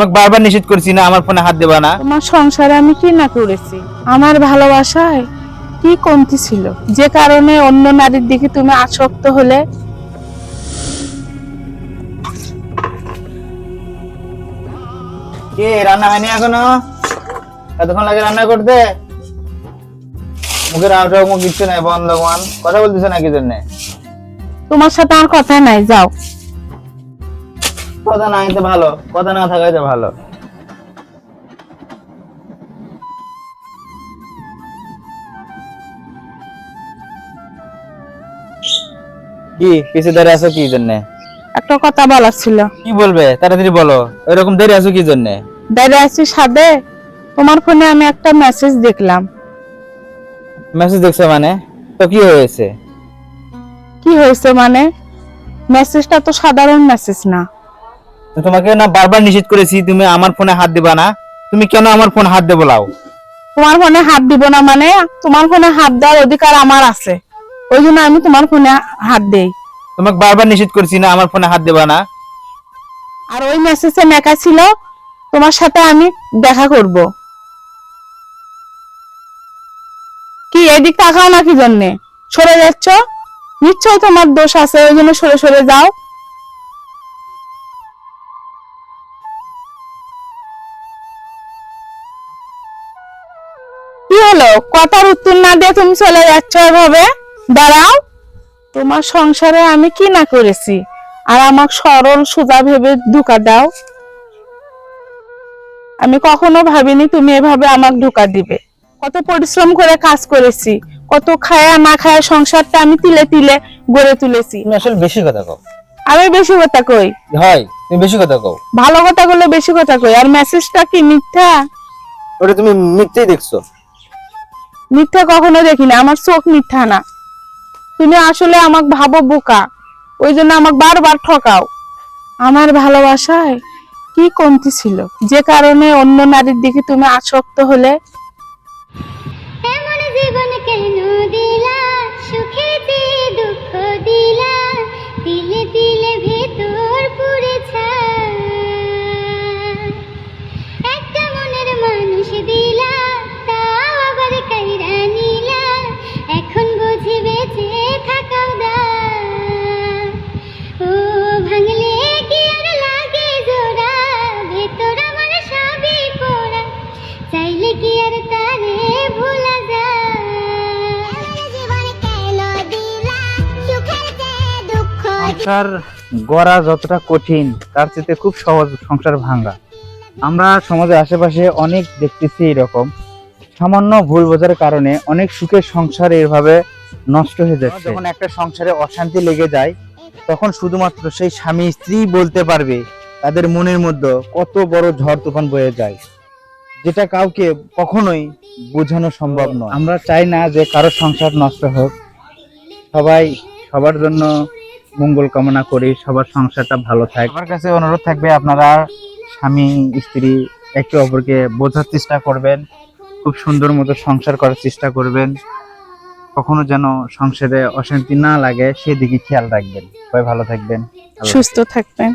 তোমাকে বারবার নিষেধ করছি না আমার ফোনে হাত দেবা না। তোমার সংসারে আমি কি না করেছি? আমার ভালোবাসায় কি কমতি ছিল? যে কারণে অন্য নারীর দিকে তুমি আসক্ত হলে? কে রান্না হয়নি এখনও? কতক্ষণ লাগে রান্না করতে? মুখের আউটা মুখ কিচ্ছু নাই বন্ধ কথা বলতেছে না কি জন্য? তোমার সাথে আর কথা নাই যাও। কথা না হইতে ভালো কথা না থাকাই তো ভালো। কি পিছে দাঁড়িয়ে আছো কি জন্য? একটা কথা বলার ছিল। কি বলবে? তাড়াতাড়ি বলো। এরকম দাঁড়িয়ে আছো কি জন্য? দাঁড়িয়ে আছি সাদে। তোমার ফোনে আমি একটা মেসেজ দেখলাম। মেসেজ দেখছ মানে? তো কি হয়েছে? কি হয়েছে মানে? মেসেজটা তো সাধারণ মেসেজ না। তো তোমাকে না বারবার নিষেধ করেছি তুমি আমার ফোনে হাত দিবা না। তুমি কেন আমার ফোন হাত দেবো লাও তোমার ফোনে হাত দিব না মানে তোমার ফোনে হাত দেওয়ার অধিকার আমার আছে। ওই জন্য আমি তোমার ফোনে হাত দেই। তোমাকে বারবার নিষেধ করছি না আমার ফোনে হাত দেবা না। আর ওই মেসেজে লেখা ছিল তোমার সাথে আমি দেখা করব। কি এদিক তাকাও নাকি জন্যে? সরে যাচ্ছ? নিশ্চয়ই তোমার দোষ আছে ওই জন্য সরে সরে যাও। হলো? কথার উত্তর না দিয়ে তুমি চলে যাচ্ছ এভাবে? দাঁড়াও। তোমার সংসারে আমি কি না করেছি? আর আমাকে সরল সোজা ভেবে ধোকা দাও। আমি কখনো ভাবিনি তুমি এভাবে আমাকে ধোকা দিবে। কত পরিশ্রম করে কাজ করেছি। কত খায়া না খায়া সংসারটা আমি তিলে তিলে গড়ে তুলেছি। তুমি আসলে বেশি কথা কও। আমি বেশি কথা কই? হয় তুমি বেশি কথা কও। ভালো কথা বলে বেশি কথা কই। আর মেসেজটা কি মিথ্যা? ওটা তুমি মিথ্যেই দেখছ। মিথ্যা কখনো দেখি না আমার চোখ মিথ্যা না। তুমি আসলে আমাকে ভাবো বোকা, ওই জন্য আমাকে বারবার ঠকাও। আমার ভালোবাসায় কি কমতি ছিল? যে কারণে অন্য নারীর দিকে তুমি আসক্ত হলে সংসার গড়া যতটা কঠিন তার চেয়ে খুব সহজ সংসার ভাঙা। আমরা সমাজের আশেপাশে অনেক দেখতেছি এরকম। সামান্য ভুল বোঝার কারণে অনেক সুখের সংসার এভাবে নষ্ট হয়ে যাচ্ছে। যখন একটা সংসারে অশান্তি লেগে যায় তখন শুধুমাত্র সেই স্বামী স্ত্রী বলতে পারবে তাদের মনের মধ্যে কত বড় ঝড় তুফান বয়ে যায়। যেটা কাউকে কখনোই বোঝানো সম্ভব নয়। আমরা চাই না যে কারও সংসার নষ্ট হোক। সবাই সবার জন্য মঙ্গল কামনা করি সবার সংসারটা ভালো থাক। আমার কাছে অনুরোধ থাকবে আপনারা স্বামী স্ত্রী একে অপরকে বোঝার চেষ্টা করবেন খুব সুন্দর মতো সংসার করার চেষ্টা করবেন। কখনো যেন সংসারে অশান্তি না লাগে সেদিকে খেয়াল রাখবেন। সবাই ভালো থাকবেন। সুস্থ থাকবেন।